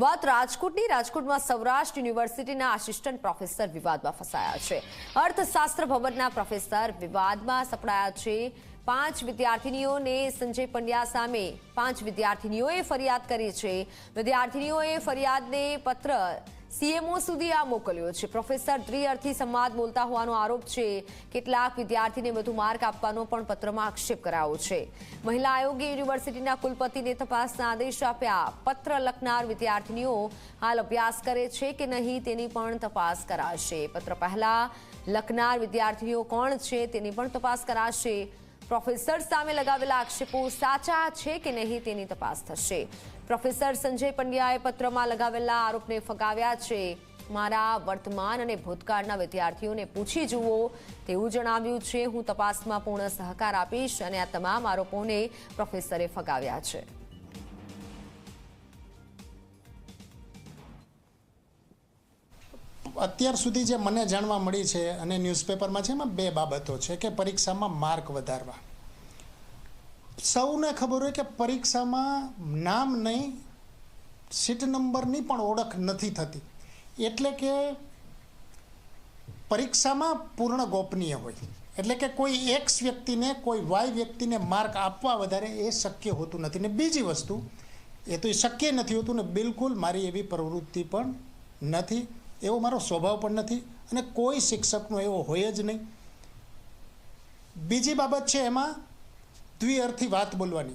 વાત રાજકોટની. રાજકોટમાં સૌરાષ્ટ્ર યુનિવર્સિટીના આસિસ્ટન્ટ પ્રોફેસર વિવાદમાં ફસાયા છે. અર્થશાસ્ત્ર ભવનના પ્રોફેસર વિવાદમાં સપડાયા છે. પાંચ વિદ્યાર્થીનીઓને સંજય પંડ્યા સામે પાંચ વિદ્યાર્થીનીઓએ ફરિયાદ કરી છે. વિદ્યાર્થીનીઓએ ફરિયાદને પત્ર સીએમઓ સુધી આ મોકલ્યો છે. પ્રોફેસર ત્રિઅર્થી સંવાદ બોલતા હોવાનો આરોપ છે. કેટલાક વિદ્યાર્થીને વધુ માર્ક આપવાનો પણ પત્રમાં આક્ષેપ કરાયો છે. મહિલા આયોગે યુનિવર્સિટીના કુલપતિને તપાસના આદેશ આપ્યા. પત્ર લખનાર વિદ્યાર્થીનીઓ હાલ અભ્યાસ કરે છે કે નહીં તેની પણ તપાસ કરાશે. પત્ર પહેલા લખનાર વિદ્યાર્થીઓ કોણ છે તેની પણ તપાસ કરાશે. પ્રોફેસર સામે લગાવેલા આક્ષેપો સાચા છે કે નહીં તેની તપાસ થશે. પ્રોફેસર સંજય પંડ્યાએ પત્રમાં લગાવેલા આરોપને ફગાવ્યા છે. મારા વર્તમાન અને ભૂતકાળના વિદ્યાર્થીઓને પૂછી જુઓ. તેવું જણાવ્યું છે. હું તપાસમાં પૂર્ણ સહકાર આપીશ અને આ તમામ આરોપોને પ્રોફેસરે ફગાવ્યા છે. અત્યાર સુધી જે મને જાણવા મળી છે અને ન્યૂઝપેપરમાં છે એમાં બે બાબતો છે કે પરીક્ષામાં માર્ક વધારવા. સૌને ખબર હોય કે પરીક્ષામાં નામ નહીં સીટ નંબરની પણ ઓળખ નથી થતી. એટલે કે પરીક્ષામાં પૂર્ણ ગોપનીય હોય. એટલે કે કોઈ એક્સ વ્યક્તિને, કોઈ વાય વ્યક્તિને માર્ક આપવા વધારે એ શક્ય હોતું નથી. ને બીજી વસ્તુ, એ તો શક્ય નથી હોતું ને બિલકુલ મારી એવી પ્રવૃત્તિ પણ નથી. એવો મારો સ્વભાવ પણ નથી અને કોઈ શિક્ષકનો એવો હોય જ નહીં. બીજી બાબત છે એમાં દ્વિઅર્થી વાત બોલવાની.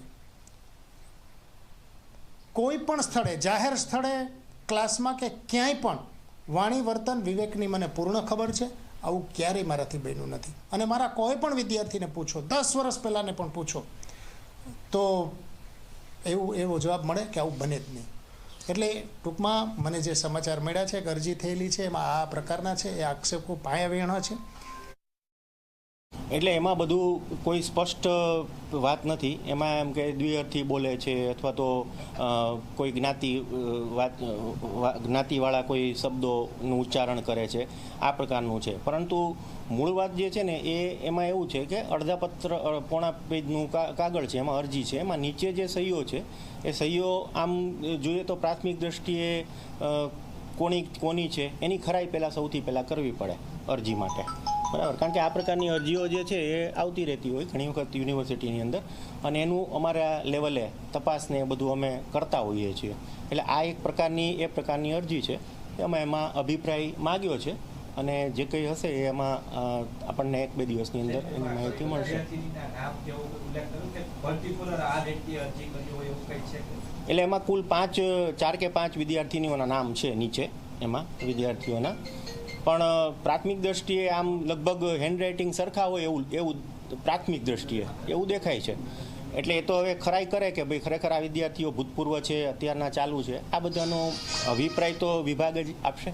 કોઈ પણ સ્થળે, જાહેર સ્થળે, ક્લાસમાં કે ક્યાંય પણ, વાણી, વર્તન, વિવેકની મને પૂર્ણ ખબર છે, આવું ક્યારેય મારાથી બન્યું નથી. અને મારા કોઈ પણ વિદ્યાર્થીને પૂછો, દસ વર્ષ પહેલાંને પણ પૂછો, તો એવું એવો જવાબ મળે કે આવું બને જ નહીં. એટલે ટૂંકમાં મને જે સમાચાર મળ્યા છે અરજી થયેલી છે, એમાં આ પ્રકારના છે, એ આક્ષેપો પાયાવિહોણા છે. એટલે એમાં બધું કોઈ સ્પષ્ટ વાત નથી. એમાં એમ કે દ્વિઅર્થી બોલે છે અથવા તો કોઈ જ્ઞાતિ વાત જ્ઞાતિવાળા કોઈ શબ્દોનું ઉચ્ચારણ કરે છે. આ પ્રકારનું છે. પરંતુ મૂળ વાત જે છે ને એ એમાં એવું છે કે અડધા પત્ર પોણા પેજનું કાગળ છે, એમાં અરજી છે. એમાં નીચે જે સહીઓ છે, એ સહીઓ આમ જોઈએ તો પ્રાથમિક દ્રષ્ટિએ કોની કોની છે, એની ખરાઈ પહેલાં સૌથી પહેલાં કરવી પડે અરજી માટે. બરાબર. કારણ કે આ પ્રકારની અરજીઓ જે છે એ આવતી રહેતી હોય ઘણી વખત યુનિવર્સિટીની અંદર અને એનું અમારા લેવલે તપાસને બધું અમે કરતા હોઈએ છીએ. એટલે આ એક પ્રકારની, એ પ્રકારની અરજી છે. અમે એમાં અભિપ્રાય માગ્યો છે અને જે કંઈ હશે એ એમાં આપણને એક બે દિવસની અંદર એની માહિતી મળશે? એટલે એમાં કુલ પાંચ, ચાર કે પાંચ વિદ્યાર્થીનીઓના નામ છે નીચે એમાં વિદ્યાર્થીઓના. પણ પ્રાથમિક દ્રષ્ટિએ આમ લગભગ હેન્ડરાઇટિંગ સરખા હોય એવું એવું પ્રાથમિક દ્રષ્ટિએ એવું દેખાય છે. એટલે એ તો હવે ખરાઈ કરે કે ભાઈ ખરેખર આ વિદ્યાર્થીઓ ભૂતપૂર્વ છે, અત્યારના ચાલુ છે. આ બધાનો અભિપ્રાય તો વિભાગ જ આપશે.